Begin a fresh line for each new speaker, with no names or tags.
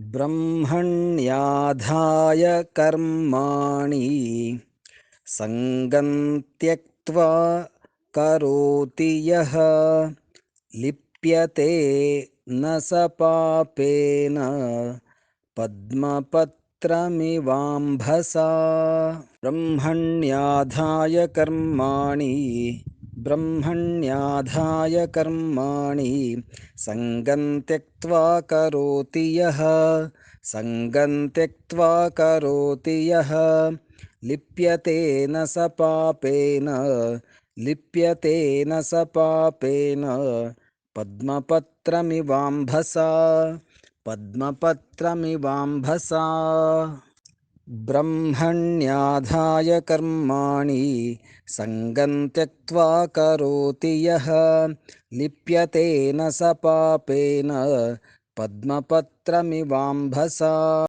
ब्रह्मण्याधाय कर्माणि सङ्गं त्यक्त्वा करोति यः। लिप्यते न स पापेन। पद्मपत्रमिवाम्भसा। ब्रह्मण्याधाय कर्माणि ब्रह्मण्याधाय कर्माणि सङ्गं त्यक्त्वा करोति यः। सङ्गं त्यक्त्वा करोति यः। लिप्यते न स पापेन। लिप्यते न स पापेन। पद्मपत्रमिवाम्भसा। पद्मपत्रमिवाम्भसा ब्रह्मण्याधाय कर्माणि सङ्गं त्यक्त्वा करोति यः। लिप्यते न स पापेन पद्मपत्रमिवाम्भसा